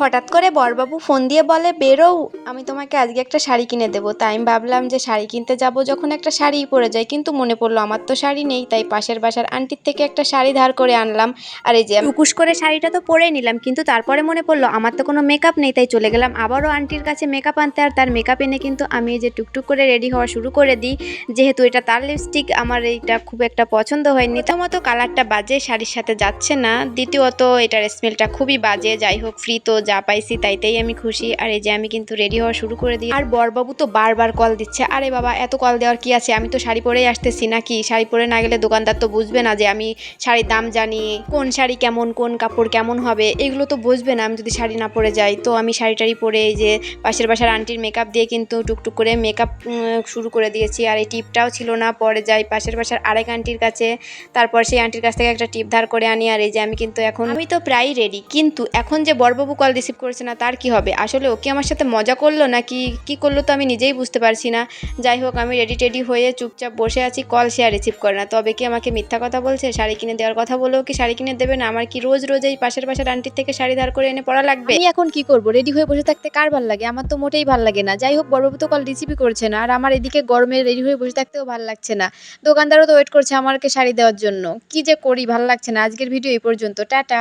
হঠাৎ করে বরবাবু ফোন দিয়ে বলে বেরোও আমি তোমাকে আজকে একটা শাড়ি কিনে দেবো। তাই আমি ভাবলাম যে শাড়ি কিনতে যাব যখন একটা শাড়িই পরে যাই, কিন্তু মনে পড়ল আমার তো শাড়ি নেই, তাই পাশের বাসার আন্টির থেকে একটা শাড়ি ধার করে আনলাম। আর এই যে টুকুস করে শাড়িটা তো পরেই নিলাম, কিন্তু তারপরে মনে পড়ল আমার তো কোনো মেকআপ নেই, তাই চলে গেলাম। আবারও আন্টির কাছে মেকআপ আনতে, আর তার মেকআপ এনে কিন্তু আমি এই যে টুকটুক করে রেডি হওয়া শুরু করে দিই। যেহেতু এটা তার লিপস্টিক আমার এইটা খুব একটা পছন্দ হয়নি। তো মতো কালারটা বাজে, শাড়ির সাথে যাচ্ছে না। দ্বিতীয়ত এটার স্মেলটা খুবই বাজে, যাই হোক ফ্রি তো যা পাইছি তাইতেই আমি খুশি। আর এই যে আমি কিন্তু রেডি হওয়া শুরু করে দিই আর বরবাবু তো বারবার কল দিচ্ছে। আরে বাবা, এত কল দেওয়ার কি আছে? আমি তো শাড়ি পরেই আসতেছি নাকি? শাড়ি পরে না গেলে দোকানদার তো বুঝবে না যে আমি শাড়ির দাম জানি, কোন শাড়ি কেমন, কোন কাপড় কেমন হবে। এগুলো তো বুঝবে না আমি যদি শাড়ি না পরে যাই। তো আমি শাড়ি টাড়ি পরে এই যে পাশের বাসার আন্টির মেকআপ দিয়ে কিন্তু টুকটুক করে মেকআপ শুরু করে দিয়েছি। আর এই টিপটাও ছিল না, পরে যাই পাশের বাসার আরেক আন্টির কাছে। তারপর সেই আন্টির কাছ থেকে একটা টিপ ধার করে আনি। আর এই যে আমি কিন্তু এখন আমি তো প্রায় রেডি কিন্তু এখন যে বরবাবু কল রিসিভ করেছে না, তার কি হবে? আসলে ও কি আমার সাথে মজা করল নাকি কি করল তো আমি নিজেই বুঝতে পারছি না। যাই হোক, আমি রেডি টেডি হয়ে চুপচাপ বসে আছি কল সে আর রিসিভ করে না। তবে কি আমাকে মিথ্যা কথা বলছে? শাড়ি কিনে দেওয়ার কথা বলেও কি শাড়ি কিনে দেবে না? আমার কি রোজ রোজ এই পাশের পাশের আন্টির থেকে শাড়ি ধার করে এনে পড়া লাগবে? আমি এখন কি করব? রেডি হয়ে বসে থাকতে কার ভালো লাগে? আমার তো মোটেই ভালো লাগে না। যাই হোক, বড়বাবু তো কল রিসিভই করছে না। আর আমার এদিকে গরমে রেডি হয়ে বসে থাকতেও ভালো লাগছে না। দোকানদারও তো ওয়েট করছে আমাকে শাড়ি দেওয়ার জন্য। কি যে করি? ভালো লাগছে না। আজকের ভিডিও এই পর্যন্ত। টাটা।